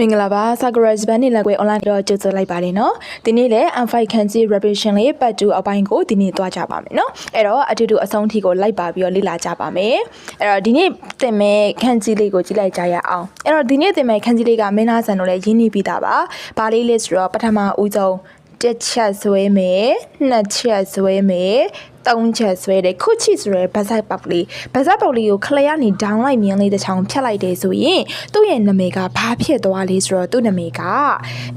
မင်္ဂလာပါ Sakura Japan နဲ့လက်ကွဲ online တော့ကြိုဆိုလိုက်ပါတယ်နော်ဒီနေ့လည်း M5 ခန်းကြီး revision လေးပတ်2အပိုင်းကိုဒီနေ့သွားကြပါမယ်နော်အဲ့တော့အတူတူအဆုံးထိကိုလိုက်ပါပြီးတော့လေ့လာကြပါမယ်အဲ့တော့ဒီနေ့သင်မဲ့ခန်းကြီးလေးကိုကြည့်လိုက်ကြရအောင်အဲ့တော့ဒီနေ့သင်မဲ့ခန်းကြီးလေးကမင်းသားဆန်တို့လည်းရင်းနှီးပြီးသားပါဘာလေးလဲဆိုတော့ပထမဦးဆုံးတစ်ချက်ဆွဲမယ်နှစ်ချက်ဆွဲမယ် သုံးချက်ဆွဲတယ်ခုချီဆိုရဲဗဇက်ပေါက်လေးဗဇက်ပေါက်လေးကိုခလရနေဒေါင်းလိုက်မြင်းလေးတစ်ချောင်းဖြတ်လိုက်တယ်ဆိုရင်သူ့ရဲ့နာမည်ကဘာဖြစ်သွားလဲဆိုတော့သူ့နာမည်က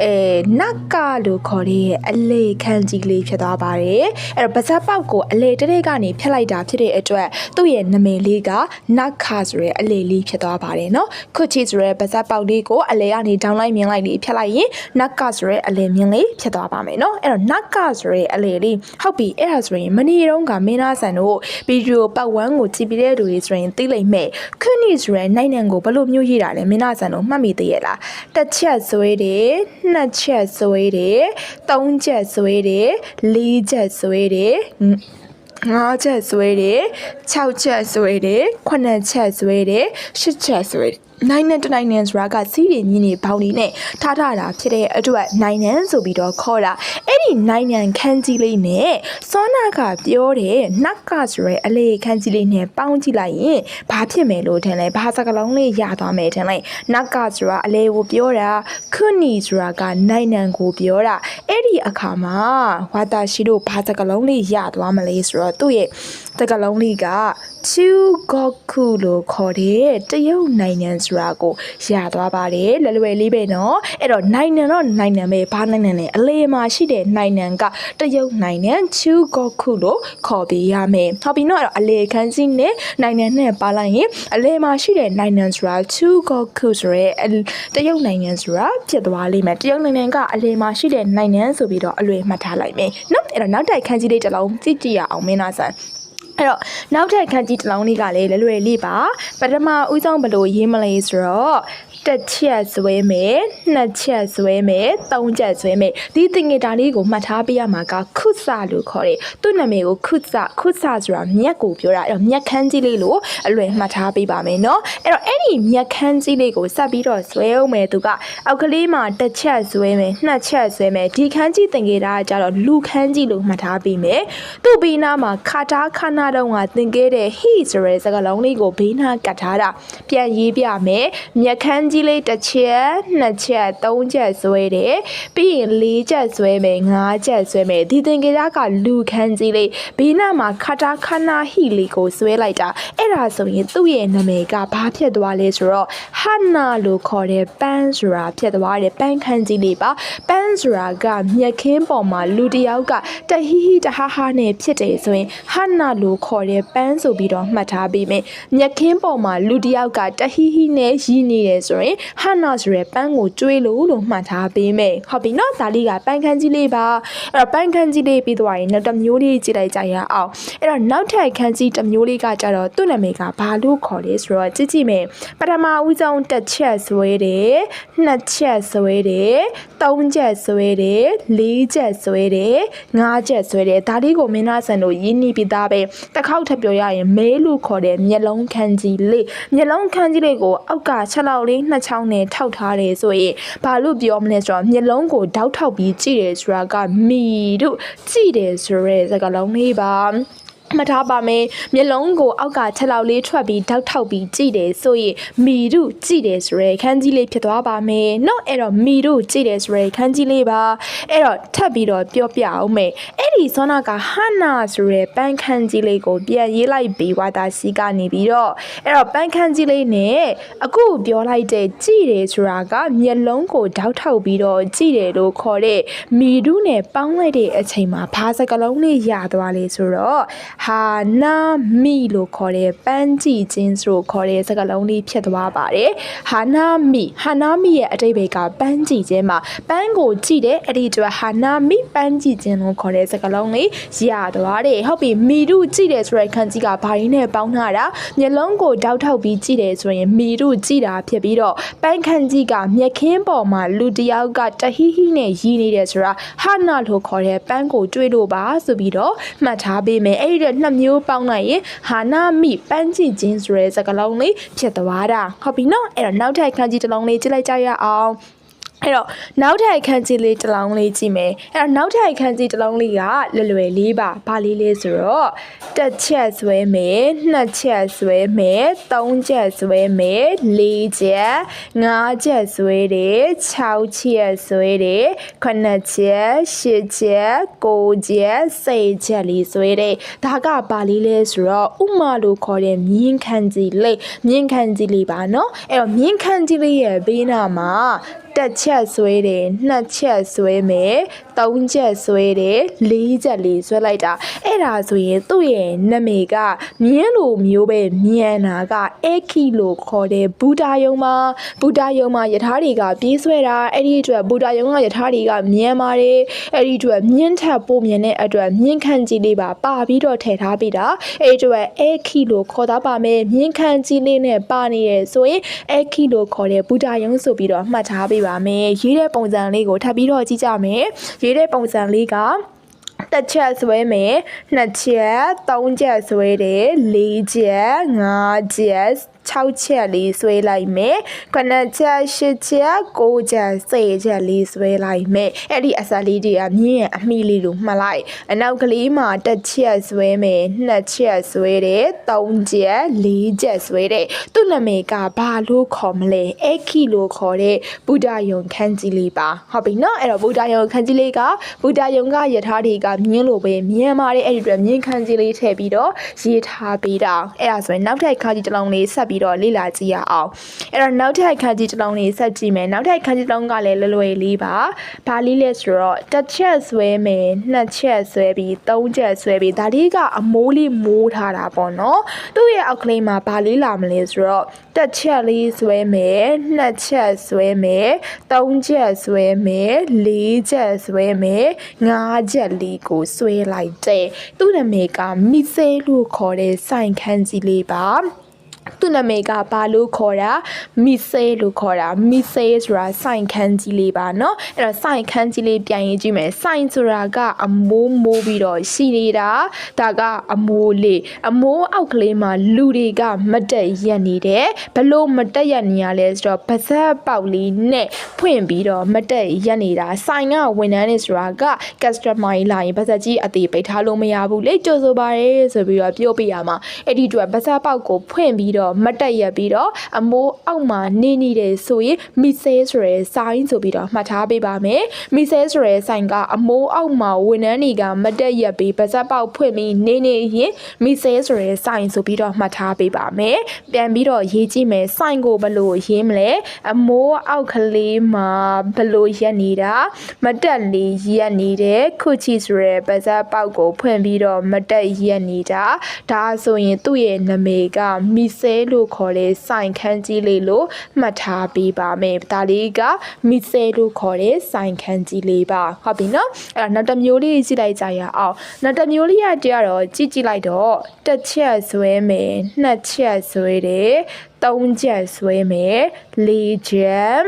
အဲနတ်ကလို့ခေါ်တဲ့အလေခန်းကြီးလေးဖြစ်သွားပါတယ်အဲ့တော့ဗဇက်ပေါက်ကိုအလေတတဲ့ကနေဖြတ်လိုက်တာဖြစ်တဲ့အတွက်သူ့ရဲ့နာမည်လေးကနတ်ခဆိုရဲအလေလေးဖြစ်သွားပါတယ်နော်ခုချီဆိုရဲဗဇက်ပေါက်လေးကိုအလေကနေဒေါင်းလိုက်မြင်းလိုက်လေးဖြတ်လိုက်ရင်နတ်ကဆိုရဲအလေမြင်းလေးဖြစ်သွားပါမယ်နော်အဲ့တော့နတ်ကဆိုရဲအလေလေးဟုတ်ပြီအဲ့ဒါဆိုရင်မနီတုံးကမင်းသားဆန်တို့ဗီဒီယိုပတ်ဝန်းကိုကြည့်ပြီးတဲ့လူတွေဆိုရင်သိလိမ့်မယ်ခွနီဆိုရဲနိုင်နံကိုဘယ်လိုမျိုးရေးတာလဲမင်းသားဆန်တို့မှတ်မိသေးရဲ့လားတစ်ချက်ဆွဲတယ်နှစ်ချက်ဆွဲတယ်သုံးချက်ဆွဲတယ်လေးချက်ဆွဲတယ်ငါးချက်ဆွဲတယ်6ချက်ဆွဲတယ်9ချက်ဆွဲတယ်10ချက်ဆွဲတယ် နိုင်နဲ့တနိုင်နဲ့ဆိုတာကစီးရည်မြင်းနေပေါင်းနေနဲ့ထားထားတာဖြစ်တဲ့အတွက်နိုင်နန်ဆိုပြီးတော့ခေါ်တာအဲ့ဒီနိုင်နန်ခန်းကြီးလေးနဲ့စောနာကပြောတယ်နတ်ကဆိုရဲအလေခန်းကြီးလေးနဲ့ပေါင်းကြည့်လိုက်ရင်ဘာဖြစ်မယ်လို့ထင်လဲဘာစကလုံးလေးရသွားမယ်ထင်လဲနတ်ကဆိုတာအလေကိုပြောတာခွနီဆိုတာကနိုင်နန်ကိုပြောတာအဲ့ဒီအခါမှာဝါတာရှိတို့ဘာစကလုံးလေးရသွားမလဲဆိုတော့သူ့ရဲ့ တကလုံးလေးက Chu Goku လို့ခေါ်တဲ့တရုတ်နိုင်ငံဆိုတာကိုရသွားပါတယ်လွယ်လွယ်လေးပဲနော်အဲ့တော့နိုင်ငံတော့နိုင်ငံပဲဘာနိုင်ငံလဲအလေမှာရှိတဲ့နိုင်ငံကတရုတ်နိုင်ငံ Chu Goku လို့ခေါ်ပေးရမယ်ဟုတ်ပြီနော်အဲ့တော့အလေခန်းကြီးနဲ့နိုင်ငံနဲ့ပါလိုက်ရင်အလေမှာရှိတဲ့နိုင်ငံဆိုတာ Chu Goku ဆိုရဲတရုတ်နိုင်ငံဆိုတာဖြစ်သွားလိမ့်မယ်တရုတ်နိုင်ငံကအလေမှာရှိတဲ့နိုင်ငံဆိုပြီးတော့အလွယ်မှတ်ထားလိုက်မယ်နော်အဲ့တော့နောက်တိုက်ခန်းကြီးလေးတစ်လုံးကြည့်ကြည့်ရအောင်မင်းသားဆန် အဲ့တော့နောက်ထပ်ခန်းကြီးတစ်လုံးလေးကလည်းလွယ်လွယ်လေးပါပထမဦးဆုံးဘလို့ရေးမလဲဆိုတော့ တစ်ချက်ဆွဲမယ်နှစ်ချက်ဆွဲမယ်သုံးချက်ဆွဲမယ်ဒီသင်္ကေတလေးကိုမှတ်ထားပေးရမှာကခုစလို့ခေါ်တယ်သူ့နာမည်ကိုခုစခုစဆိုတာမြက်ကိုပြောတာအဲ့တော့မြက်ခန်းကြီးလေးလို့အလွယ်မှတ်ထားပေးပါမယ်เนาะအဲ့တော့အဲ့ဒီမြက်ခန်းကြီးလေးကိုဆက်ပြီးတော့ဆွဲအောင်မယ်သူကအောက်ကလေးမှာတစ်ချက်ဆွဲမယ်နှစ်ချက်ဆွဲမယ်ဒီခန်းကြီးသင်္ကေတကကြတော့လူခန်းကြီးလို့မှတ်ထားပေးမယ်သူ့ပြီးနားမှာခါတာခနာတုံးကသင်ခဲ့တဲ့ he ဆိုတဲ့စကားလုံးလေးကိုဘေးနားကတ်ထားတာပြန်ရေးပြမယ်မြက်ခန်း ကြီးလေးတစ်ချက်နှစ်ချက်သုံးချက်ဆွဲတယ်ပြီးရင်လေးချက်ဆွဲမယ်ငါးချက်ဆွဲမယ်ဒီသင်္ကေတကလူခန်းကြီးလေးဘေးနားမှာခါတာခနာဟီလေးကိုဆွဲလိုက်တာအဲ့ဒါဆိုရင်သူ့ရဲ့နာမည်ကဘာဖြစ်သွားလဲဆိုတော့ဟန်နာလို့ခေါ်တဲ့ပန်းဆိုတာဖြစ်သွားတယ်ပန်းခန်းကြီးလေးပါပန်းဆိုတာကမြက်ခင်းပေါ်မှာလူတစ်ယောက်ကတဟီဟီတဟာဟာနဲ့ဖြစ်တယ်ဆိုရင်ဟန်နာလို့ခေါ်တဲ့ပန်းဆိုပြီးတော့မှတ်ထားပေးမယ်မြက်ခင်းပေါ်မှာလူတစ်ယောက်ကတဟီဟီနဲ့ရည်နေတယ်ဆိုရင်ဟန်နာဆိုရဲပန်းကိုကျွေးလို့လို့မှတ်ထားပေးမယ်ဟုတ်ပြီနော်ဒါလေးကပန်းခန်းကြီးလေးပါအဲ့တော့ပန်းခန်းကြီးလေးပြီးသွားရင်နောက်တစ်မျိုးလေးကြည့်လိုက်ကြရအောင်အဲ့တော့နောက်ထပ်ခန်းကြီးတစ်မျိုးလေးကကြတော့သူ့နာမည်ကဘာလို့ခေါ်လဲဆိုတော့ကြည့်ကြည့်မယ်ပထမဦးဆုံးတစ်ချက်ဆွဲတယ်နှစ်ချက်ဆွဲတယ်သုံးချက်ဆွဲတယ်လေးချက်ဆွဲတယ်ငါးချက်ဆွဲတယ်ဒါလေးကိုမင်းသားဆန်တို့ရင်းနှီးပြီးသားပဲတစ်ခေါက်ထပ်ပြောရရင်မဲလို့ခေါ်တဲ့မျက်လုံးခန်းကြီးလေးမျက်လုံးခန်းကြီးလေးကိုအောက်ကချက်လောက်လေးနှစ်ချောင်းနဲ့ထောက်ထားတယ်ဆိုရင်ဘာလို့ပြောမလဲဆိုတော့မျက်လုံးကိုတောက်ထောက်ပြီးကြည့်တယ်ဆိုတာကမီတို့ကြည့်တယ်ဆိုရဲစကားလုံးလေးပါ မထားပါမယ်မျက်လုံးကိုအောက်ကချက်လောက်လေးထွက်ပြီးတောက်ထောက်ပြီးကြည့်တယ်ဆိုရင်မီတို့ကြည့်တယ်ဆိုရယ်ခန်းကြီးလေးဖြစ်သွားပါမယ်နော်အဲ့တော့မီတို့ကြည့်တယ်ဆိုရယ်ခန်းကြီးလေးပါအဲ့တော့ထပ်ပြီးတော့ပြောပြအောင်မယ်အဲ့ဒီစောနာကဟာနာဆိုရယ်ပန်းခန်းကြီးလေးကိုပြန်ရေးလိုက်ပြီးဝါတာစီကနေပြီးတော့အဲ့တော့ပန်းခန်းကြီးလေးနဲ့အခုပြောလိုက်တဲ့ကြည့်တယ်ဆိုတာကမျက်လုံးကိုတောက်ထောက်ပြီးတော့ကြည့်တယ်လို့ခေါ်တဲ့မီတို့နဲ့ပေါင်းလိုက်တဲ့အချိန်မှာဘာစကလုံးလေးရသွားလေဆိုတော့ဟာနာမီလို့ခေါ်တဲ့ပန်းကြည့်ခြင်းဆိုခေါ်တဲ့စကားလုံးလေးဖြစ်သွားပါတယ်ဟာနာမီဟာနာမီရဲ့အတိတ်ဘယ်ကပန်းကြည့်ခြင်းမှာပန်းကိုကြည့်တဲ့အဲ့ဒီအတွက်ဟာနာမီပန်းကြည့်ခြင်းလို့ခေါ်တဲ့စကားလုံးလေးရသွားတယ်ဟုတ်ပြီမီတို့ကြည့်တယ်ဆိုတဲ့ခန်းကြီးကဘာရင်းနဲ့ပေါင်းထားတာမျက်လုံးကိုတောက်ထောက်ပြီးကြည့်တယ်ဆိုရင်မီတို့ကြည့်တာဖြစ်ပြီးတော့ပန်းခန်းကြီးကမျက်ခင်းပေါ်မှာလူတစ်ယောက်ကတဟီဟီနဲ့ရီးနေတယ်ဆိုတာဟာနာလို့ခေါ်တဲ့ပန်းကိုတွေးလို့ပါဆိုပြီးတော့မှတ်ထားပေးမယ်အဲ့ဒီနှစ်မျိုးပေါင်းလိုက်ရင်ဟာနာမိပန်းကြည့်ခြင်းဆိုတဲ့စကားလုံးလေးဖြစ်သွားတာဟုတ်ပြီနော်အဲ့တော့နောက်ထပ်အခန်းကြီးတစ်လုံးလေးကြည့်လိုက်ကြရအောင် အဲ့တော့နောက်ထပ်အခန်းကြီးလေးတစ်လုံးလေးကြည့်မယ်အဲ့တော့နောက်ထပ်အခန်းကြီးတစ်လုံးလေးကလွယ်လွယ်လေးပါဘာလေးလေးဆိုတော့တစ်ချက်ဆွဲမယ်နှစ်ချက်ဆွဲမယ်သုံးချက်ဆွဲမယ်လေးချက်ငါးချက်ဆွဲတယ်၆ချက်ဆွဲတယ်ခုနှစ်ချက်ရှစ်ချက်ကိုးချက်စိတ်ချက်လေးဆွဲတယ်ဒါကဘာလေးလဲဆိုတော့ဥမာလို့ခေါ်တဲ့မြင်းခန်းကြီးလေးမြင်းခန်းကြီးလေးပါနော်အဲ့တော့မြင်းခန်းကြီးလေးရဲ့ဘေးနားမှာ တက်ချက်ဆွဲတယ်နှစ်ချက်ဆွဲမယ် သုံးချက်ဆွဲတယ်လေးချက်လေးဆွဲလိုက်တာအဲ့ဒါဆိုရင်သူ့ရဲ့နာမည်ကမြင်းလိုမျိုးပဲမြန်နာကအေခီလို့ခေါ်တဲ့ဘူတာယုံမှာဘူတာယုံမှာယထာတွေကပြေးဆွဲတာအဲ့ဒီအတွက်ဘူတာယုံကယထာတွေကမြန်ပါတယ်အဲ့ဒီအတွက်မြင်းထက်ပိုမြန်တဲ့အတွက်မြင်းခန့်ကြီးလေးပါပါပြီးတော့ထည့်ထားပေးတာအဲ့ဒီအတွက်အေခီလို့ခေါ်သားပါမယ်မြင်းခန့်ကြီးလေးနဲ့ပါနေရဆိုရင်အေခီလို့ခေါ်တဲ့ဘူတာယုံဆိုပြီးတော့မှတ်ထားပေးပါမယ်ရေးတဲ့ပုံစံလေးကိုထပ်ပြီးတော့ကြည့်ကြမယ်ရေးတဲ့ပုံစံလေးကတစ်ချက်ဆွဲမယ်နှစ်ချက်သုံးချက်ဆွဲတယ်လေးချက်ငါးချက် 6ချက်လေးဆွဲလိုက်မယ်ခုနှစ်ချက်8ချက်9ချက်10ချက်လေးဆွဲလိုက်မယ်အဲ့ဒီအစလေးတွေကမြင်းရဲ့အမိလေးလို့မှတ်လိုက်အနောက်ကလေးမှာတစ်ချက်ဆွဲမယ်နှစ်ချက်ဆွဲတယ်3ချက်4ချက်ဆွဲတယ်သူ့နာမည်ကဘာလို့ခေါ်မလဲအခီလို့ခေါ်တဲ့ဗုဒ္ဓယုံခန်းကြီးလေးပါဟုတ်ပြီနော်အဲ့တော့ဗုဒ္ဓယုံခန်းကြီးလေးကဗုဒ္ဓယုံကယထာတွေကမြင်းလို့ပဲမြင်ပါတယ်အဲ့ဒီအတွက်မြင်းခန်းကြီးလေးထည့်ပြီးတော့ရေးထားပေးတာအဲ့ဒါဆိုရင်နောက်ထပ်ခါကြီးတစ်လုံးလေးဆက်ပြီးတော့လေ့လာကြည့်ရအောင်အဲ့တော့နောက်ထပ်ခါကြီးတစ်လုံးလေးဆက်ကြည့်မယ်နောက်ထပ်ခါကြီးတစ်လုံးကလည်းလွယ်လွယ်လေးပါဘာလေးလဲဆိုတော့တစ်ချက်ဆွဲမယ်နှစ်ချက်ဆွဲပြီးသုံးချက်ဆွဲပြီးဒါလေးကအမိုးလေးမိုးထားတာပေါ့နော်သူ့ရဲ့အောက်ကလေးမှာဘာလေးလာမလဲဆိုတော့တစ်ချက်လေးဆွဲမယ်နှစ်ချက်ဆွဲမယ်သုံးချက်ဆွဲမယ်လေးချက်ဆွဲမယ်ငါးချက်လေးကိုဆွဲလိုက်တဲ့သူ့နာမည်ကမိဆဲလို့ခေါ်တဲ့စိုင်ခန်းကြီးလေးပါ သူ့နာမည်ကဘာလို့ခေါ်တာမီဆေလို့ခေါ်တာမီဆေဆိုတာစိုင်ခန်းကြီးလေးပါเนาะအဲ့တော့စိုင်ခန်းကြီးလေးပြန်ရင်ကြည့်မယ်စိုင်ဆိုတာကအမိုးမိုးပြီးတော့ရှိနေတာဒါကအမိုးလေးအမိုးအောက်ကလေးမှာလူတွေကမတက်ရက်နေတယ်ဘလို့မတက်ရက်နေရလဲဆိုတော့ပါဇက်ပေါက်လေးနဲ့ဖွင့်ပြီးတော့မတက်ရက်နေတာစိုင်ကဝန်ထမ်းနေဆိုတာက customer လာရင်ပါဇက်ကြီးအသေးပိတ်ထားလို့မရဘူးလေကြိုဆိုပါရဲဆိုပြီးတော့ပြောပြရမှာအဲ့ဒီအတွက်ပါဇက်ပေါက်ကိုဖွင့်ပြီး တော့မတက်ရက်ပြီးတော့အမိုးအောက်မှာနေနေတယ်ဆိုရင်မီဆဲဆိုရဲစိုင်းဆိုပြီးတော့မှတ်ထားပေးပါမယ်မီဆဲဆိုရဲစိုင်းကအမိုးအောက်မှာဝန်ထမ်းတွေကမတက်ရက်ပြီးပါဇက်ပေါက်ဖွင့်ပြီးနေနေရင်မီဆဲဆိုရဲစိုင်းဆိုပြီးတော့မှတ်ထားပေးပါမယ်ပြန်ပြီးတော့ရေးကြည့်မယ်စိုင်းကိုဘယ်လိုရေးမလဲအမိုးအောက်ကလေးမှာဘယ်လိုရက်နေတာမတက်လေးရက်နေတယ်ခုချီဆိုရဲပါဇက်ပေါက်ကိုဖွင့်ပြီးတော့မတက်ရက်နေတာဒါဆိုရင်သူ့ရဲ့နာမည်ကမီဆဲလို့ခေါ်တဲ့စိုင်ခန်းကြီးလေးလို့မှတ်ထားပေးပါမယ်ဒါလေးကမီဆဲလို့ခေါ်တဲ့စိုင်ခန်းကြီးလေးပါဟုတ်ပြီနော်အဲ့တော့နောက်တစ်မျိုးလေးကြည့်လိုက်ကြရအောင်နောက်တစ်မျိုးလေးရကြတော့ကြည့်ကြည့်လိုက်တော့တစ်ချက်ဆွဲမယ်နှစ်ချက်ဆွဲတယ်သုံးချက်ဆွဲမယ်လေးချက်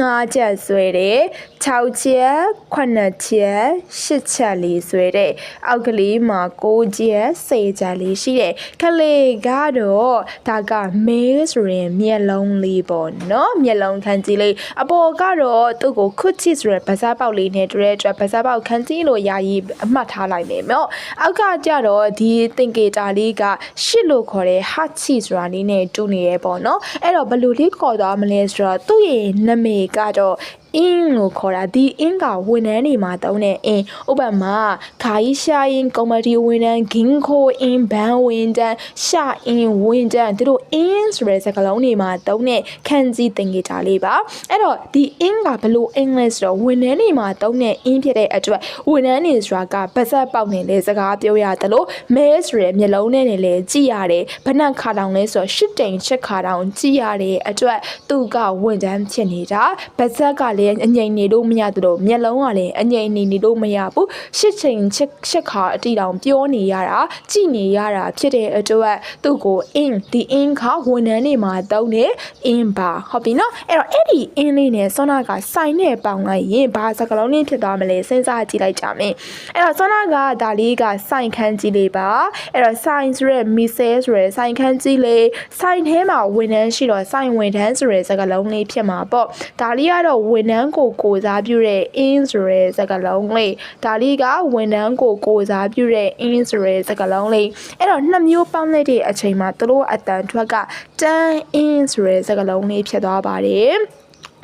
ငါးချက်ဆွဲတယ်6ချက်9ချက်10ချက်လေးဆွဲတယ်အောက်ကလေးမှာ9ချက်10ချက်လေးရှိတယ်ခလေးကတော့ဒါကမဲဆိုရင်မျက်လုံးလေးပေါ့နော်မျက်လုံးခန်းကြီးလေးအပေါ်ကတော့သူ့ကိုခွတ်ချစ်ဆိုရယ်ဗစားပေါက်လေးနဲ့တူတဲ့အတွက်ဗစားပေါက်ခန်းကြီးလို့ယာယီအမှတ်ထားလိုက်မယ်နော်အောက်ကကြတော့ဒီသင်္ကေတလေးကရှစ်လို့ခေါ်တဲ့ hot chi ဆိုတာလေးနဲ့တူနေရဲပေါ့နော်အဲ့တော့ဘယ်လိုလေးခေါ်သွားမလဲဆိုတော့သူ့ရဲ့နာမည်ကတော့ အင်းလို့ခေါ်တာဒီအင်းကဝန်ထမ်းတွေမှာတုံးတဲ့အင်းဥပမာခါကြီးရှာရင်ကော်မတီဝန်ထမ်းဂင်းခိုအင်းဘန်ဝန်ထမ်းရှာအင်းဝန်ထမ်းတို့အင်းဆိုတဲ့စကားလုံးတွေမှာတုံးတဲ့ခန်းကြီးသင်္ကေတလေးပါအဲ့တော့ဒီအင်းကဘလို့အင်္ဂလိပ်ဆိုတော့ဝန်ထမ်းတွေမှာတုံးတဲ့အင်းဖြစ်တဲ့အတွက်ဝန်ထမ်းတွေဆိုတာကပါဇက်ပေါက်နေလေစကားပြောရတယ်လို့မဲဆိုတဲ့မျက်လုံးနဲ့လည်းကြည့်ရတယ်ဘဏ္ဍခါတောင်လဲဆိုတော့ရှစ်တိန်ချက်ခါတောင်ကြည့်ရတဲ့အတွက်သူကဝန်ထမ်းဖြစ်နေတာပါဇက်ကလလည်းအငိမ့်နေလို့မရသလိုမျက်လုံးကလည်းအငိမ့်နေနေလို့မရဘူးရှစ်ချိန်ချက်ချက်ခါအတီတောင်ပြောနေရတာကြည်နေရတာဖြစ်တဲ့အတွက်သူ့ကို in ဒီ in ခါဝန်ထမ်းတွေမှာတုံးနေ in ပါဟုတ်ပြီနော်အဲ့တော့အဲ့ဒီ in လေးနဲ့ဆောနာကစိုင်နဲ့ပေါင်လိုက်ရင်ဘာစကားလုံးလေးဖြစ်သွားမလဲစဉ်းစားကြည့်လိုက်ကြမယ်အဲ့တော့ဆောနာကဒါလေးကစိုင်ခန်းကြီးလေးပါအဲ့တော့ sign ဆိုရဲ missile ဆိုရဲစိုင်ခန်းကြီးလေးစိုင်ထဲမှာဝန်ထမ်းရှိတော့စိုင်ဝန်ထမ်းဆိုရဲစကားလုံးလေးဖြစ်မှာပေါ့ဒါလေးကတော့ဝန်ထမ်းကိုကိုစားပြုတဲ့ in ဆိုရဲစကားလုံးလေးဒါလေးကဝန်ထမ်းကိုကိုစားပြုတဲ့ in ဆိုရဲစကားလုံးလေးအဲ့တော့နှစ်မျိုးပေါင်းလိုက်တဲ့အချိန်မှာသူတို့အတန်ထွက်က turn in ဆိုရဲစကားလုံးလေးဖြစ်သွားပါတယ်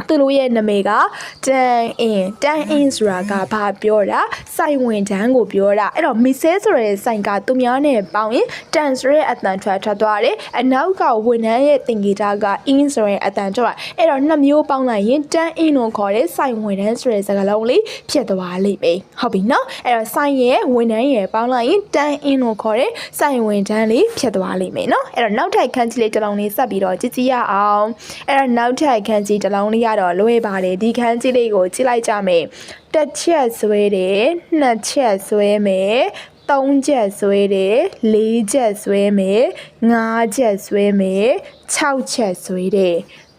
သူတို့ရဲ့နာမည်ကတန်အင်တန်အင်ဆိုတာကဘာပြောတာစိုင်ဝင်တန်းကိုပြောတာအဲ့တော့မီဆဲဆိုတဲ့စိုင်ကသူများနဲ့ပေါင်းရင်တန်ဆိုတဲ့အတန်ထွက်ထွက်သွားတယ်အနောက်ကဝန်ထမ်းရဲ့သင်္ကေတကအင်းဆိုတဲ့အတန်ထွက်အဲ့တော့နှစ်မျိုးပေါင်းလိုက်ရင်တန်အင်ကိုခေါ်တဲ့စိုင်ဝင်တန်းဆိုတဲ့စကားလုံးလေးဖြစ်သွားလိမ့်မယ်ဟုတ်ပြီနော်အဲ့တော့စိုင်ရဲ့ဝန်ထမ်းရဲ့ပေါင်းလိုက်ရင်တန်အင်ကိုခေါ်တဲ့စိုင်ဝင်တန်းလေးဖြစ်သွားလိမ့်မယ်နော်အဲ့တော့နောက်ထပ်ခန်းကြီးလေးတစ်လုံးလေးဆက်ပြီးတော့ကြည့်ကြည့်ရအောင်အဲ့တော့နောက်ထပ်ခန်းကြီးတစ်လုံးလေးကတော့လွယ်ပါတယ်ဒီခန်းကြီးလေးကိုကြည့်လိုက်ကြမယ်တစ်ချက်ဆွဲတယ်နှစ်ချက်ဆွဲမယ်သုံးချက်ဆွဲတယ်လေးချက်ဆွဲမယ်ငါးချက်ဆွဲမယ်၆ချက်ဆွဲတယ်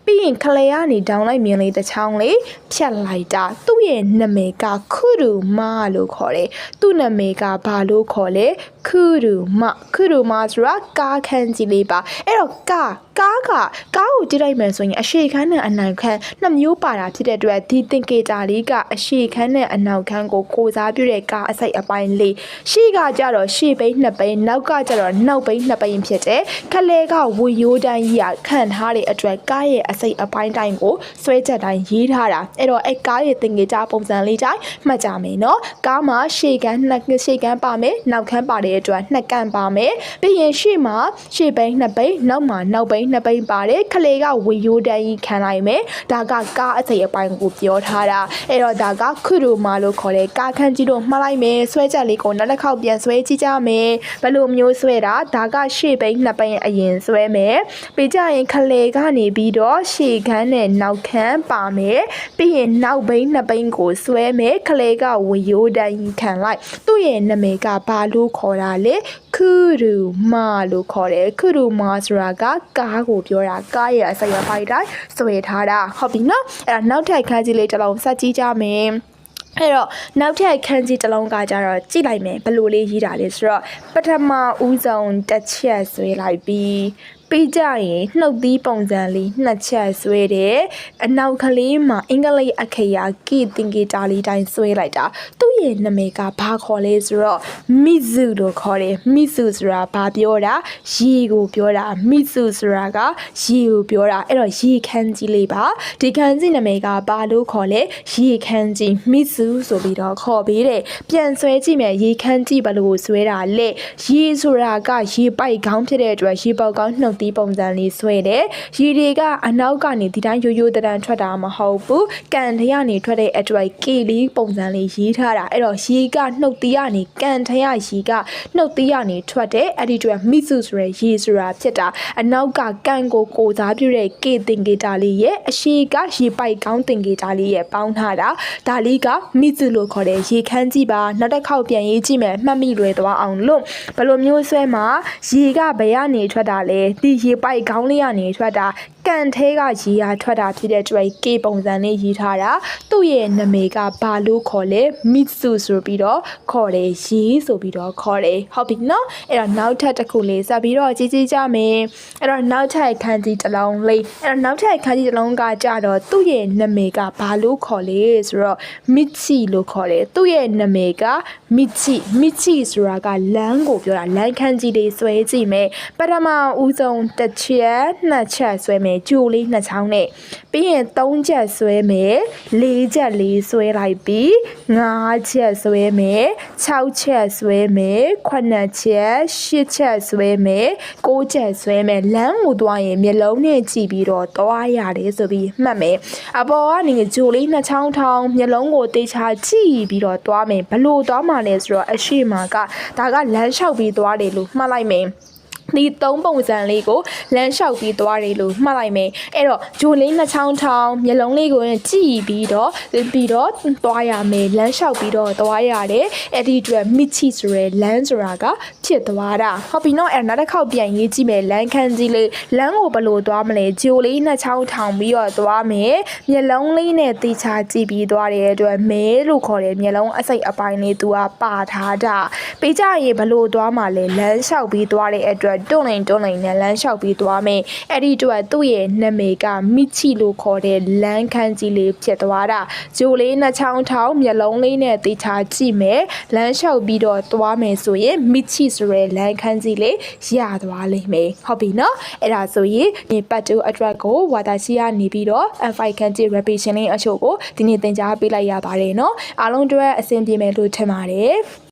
ပြီးရင်ခလေကနေဒေါင်းလိုက်မြင်လေးတစ်ချောင်းလေးဖြတ်လိုက်တာသူ့ရဲ့နာမည်ကခုရူမာလို့ခေါ်တယ်သူ့နာမည်ကဘာလို့ခေါ်လဲခုရူမခုရူမဆိုတာကားခန်းကြီးလေးပါအဲ့တော့ကားကားကကားကိုကြည့်လိုက်မယ်ဆိုရင်အရှိခန်းနဲ့အနောက်ခန်းနှစ်မျိုးပါတာဖြစ်တဲ့အတွက်ဒီသင်္ကေတလေးကအရှိခန်းနဲ့အနောက်ခန်းကိုကိုစားပြုတဲ့ကားအစိတ်အပိုင်းလေးရှေ့ကကြတော့ရှေ့ဘိန်းနှစ်ဘိန်းနောက်ကကြတော့နောက်ဘိန်းနှစ်ဘိန်းဖြစ်တယ်ခလဲကဝီယိုးတိုင်းကြီးကခံထားတဲ့အတွက်ကားရဲ့အစိတ်အပိုင်းတိုင်းကိုဆွဲချက်တိုင်းရေးထားတာအဲ့တော့အဲ့ကားရဲ့သင်္ကေတပုံစံလေးတိုင်းမှတ်ကြမယ်နော်ကားမှာရှေ့ကန်းနှစ်ရှေ့ကန်းပါမယ်နောက်ခန်းပါတဲ့အတွက်နှစ်ကန်းပါမယ်ပြီးရင်ရှေ့မှာရှေ့ဘိန်းနှစ်ဘိန်းနောက်မှာနောက်ဘိန်းနှစ်ဘိန်းပါတယ်ခလေကဝီယိုတန်းကြီးခံလိုက်မယ်ဒါကကားအစိတ်အပိုင်းကိုပြောထားတာအဲ့တော့ဒါကခုရူမာလို့ခေါ်တဲ့ကားခန်းကြီးတို့မှားလိုက်မယ်ဆွဲချက်လေးကိုနောက်တစ်ခေါက်ပြန်ဆွဲကြည့်ကြမယ်ဘယ်လိုမျိုးဆွဲတာဒါကရှေ့ဘိန်းနှစ်ဘိန်းအရင်ဆွဲမယ်ပြီးကြရင်ခလေကနေပြီးတော့ရှေ့ခန်းနဲ့နောက်ခန်းပါမယ်ပြီးရင်နောက်ဘိန်းနှစ်ဘိန်းကိုဆွဲမယ်ခလေကဝီယိုတန်းကြီးခံလိုက်သူ့ရဲ့နာမည်ကဘာလို့ခေါ်တာလဲခုရူမာလို့ခေါ်တယ်ခုရူမာဆိုတာကကားကိုပြောတာကားရဲ့အစိပ်အပိုင်းတိုင်းဆွဲထားတာဟုတ်ပြီနော်အဲ့ဒါနောက်ထပ်ခန်းကြီးလေးတစ်လုံးစက်ကြည့်ကြမယ်အဲ့တော့နောက်ထပ်ခန်းကြီးတစ်လုံးကကြတော့ကြည့်လိုက်မယ်ဘယ်လိုလေးရေးတာလဲဆိုတော့ပထမဦးဆုံးတစ်ချက်ဆွဲလိုက်ပြီး ပြီးကြရင်နှုတ်သီးပုံစံလေးနှစ်ချက်ဆွဲတယ်အနောက်ကလေးမှာအင်္ဂလိပ်အခရာကိတင်ဂီတာလေးတိုင်းဆွဲလိုက်တာသူ့ရဲ့နာမည်ကဘာခေါ်လဲဆိုတော့မိဇူလို့ခေါ်တယ်မိဇူဆိုတာဘာပြောတာရေကိုပြောတာမိဇူဆိုတာကရေကိုပြောတာအဲ့တော့ရေခန်းကြီးလေးပါဒီခန်းကြီးနာမည်ကဘာလို့ခေါ်လဲရေခန်းကြီးမိဇူဆိုပြီးတော့ခေါ်ပေးတယ်ပြန်ဆွဲကြည့်မယ်ရေခန်းကြီးဘယ်လိုဆွဲတာလဲရေဆိုတာကရေပိုက်ခေါင်းဖြစ်တဲ့အတွက်ရေပေါက်ခေါင်းနှုတ်သီးပုံစံလေးဆွဲတယ်ရေတွေကအနောက်ကနေဒီတိုင်းရိုးရိုးတရန်ထွက်တာမဟုတ်ဘူးကန်ထရနေထွက်တဲ့အတွက်ကေလေးပုံစံလေးရေးထားတာအဲ့တော့ရေကနှုတ်သီးကနေကန်ထရရေကနှုတ်သီးကနေထွက်တယ်အဲ့ဒီအတွက်မိစုဆိုရယ်ရေဆိုတာဖြစ်တာအနောက်ကကန်ကိုကိုစားပြုတဲ့ကေတင်ကေတာလေးရဲ့အရှိကရေပိုက်ကောင်းတင်ကေတာလေးရဲ့ပေါင်းထားတာဒါလေးကမိစုလို့ခေါ်တဲ့ရေခမ်းကြည့်ပါနောက်တစ်ခေါက်ပြန်ရေးကြည့်မယ်မှတ်မိလွယ်သွားအောင်လို့ဘယ်လိုမျိုးဆွဲမှာရေကဘယ်ကနေထွက်တာလဲဒီရေပိုက်ခေါင်းလေးကနေထွက်တာ ကန်ထဲကရေဟာထွက်တာဖြစ်တဲ့အတွက်ကေပုံစံလေးရေးထားတာသူ့ရဲ့နာမည်ကဘာလို့ခေါ်လဲမိစုဆိုပြီးတော့ခေါ်တယ်ရေဆိုပြီးတော့ခေါ်တယ်ဟုတ်ပြီနော်အဲ့တော့နောက်ထပ်တစ်ခုလေးဆက်ပြီးတော့ကြည့်ကြည့်ကြမယ်အဲ့တော့နောက်ထပ်ခန်းကြီးတစ်လုံးလေးအဲ့တော့နောက်ထပ်ခန်းကြီးတစ်လုံးကကြတော့သူ့ရဲ့နာမည်ကဘာလို့ခေါ်လဲဆိုတော့မစ်ချီလို့ခေါ်တယ်သူ့ရဲ့နာမည်ကမစ်ချီမစ်ချီဆိုတာကလမ်းကိုပြောတာလမ်းခန်းကြီးလေးဆွဲကြည့်မယ်ပထမဦးဆုံးတစ်ချက်နှစ်ချက်ဆွဲမယ်ကြိုလေးနှစ်ချောင်းနဲ့ပြီးရင်သုံးချက်ဆွဲမယ်လေးချက်လေးဆွဲလိုက်ပြီးငါးချက်ဆွဲမယ်၆ချက်ဆွဲမယ်ခုနှစ်ချက်ရှစ်ချက်ဆွဲမယ်ကိုးချက်ဆွဲမယ်လမ်းကိုသွားရင်မျက်လုံးနဲ့ကြည့်ပြီးတော့သွားရတယ်ဆိုပြီးမှတ်မယ်အပေါ်ကနေဂျိုလေးနှစ်ချောင်းထောင်မျက်လုံးကိုတေချာကြည့်ပြီးတော့သွားမယ်ဘလို့သွားမှလဲဆိုတော့အရှိမကဒါကလမ်းလျှောက်ပြီးသွားတယ်လို့မှတ်လိုက်မယ် ဒီသုံးပုံစံလေးကိုလမ်းလျှောက်ပြီးသွားတယ်လို့မှတ်လိုက်မယ်အဲ့တော့ဂျိုလေးနှစ်ချောင်းထောင်မျက်လုံးလေးကိုကြည့်ပြီးတော့ပြီးတော့သွားရမယ်လမ်းလျှောက်ပြီးတော့သွားရတယ်အဲ့ဒီအတွက်မစ်ချီဆိုရယ်လမ်းဆိုတာက ဖြစ်သွားတာဟုတ်ပြီနော်အဲ့နောက်တစ်ခေါက်ပြန်ရေးကြည့်မယ်လမ်းခန်းကြီးလေးလမ်းကိုဘယ်လိုသွားမလဲဂျိုလေးနှစ်ချောင်းထောင်ပြီးတော့သွားမယ်မျက်လုံးလေးနဲ့တေချာကြည့်ပြီးသွားတဲ့အတွက်မဲလို့ခေါ်တယ်မျက်လုံးအစိတ်အပိုင်းလေးသူကပါထားတာပေးကြရင်ဘယ်လိုသွားမှလဲလမ်းလျှောက်ပြီးသွားတဲ့အတွက်တွန့်လိန်တွန့်လိန်နဲ့လမ်းလျှောက်ပြီးသွားမယ်အဲ့ဒီအတွက်သူ့ရဲ့နာမည်ကမိချီလို့ခေါ်တဲ့လမ်းခန်းကြီးလေးဖြစ်သွားတာဂျိုလေးနှစ်ချောင်းထောင်မျက်လုံးလေးနဲ့တေချာကြည့်မယ်လမ်းလျှောက်ပြီးတော့သွားမယ်ဆိုရင်မိချီဆိုတဲ့လမ်းခန်းကြီးလေးရသွားလိမ့်မယ်ဟုတ်ပြီနော်အဲ့ဒါဆိုရင်ဒီပတ်တူအတွက်ကိုဝါတာရှိရနေပြီးတော့ F5 ခန်းကြီး repetition လေးအချို့ကိုဒီနေ့သင်ကြားပေးလိုက်ရပါတယ်နော်အားလုံးအတွက်အဆင်ပြေမယ်လို့ထင်ပါတယ်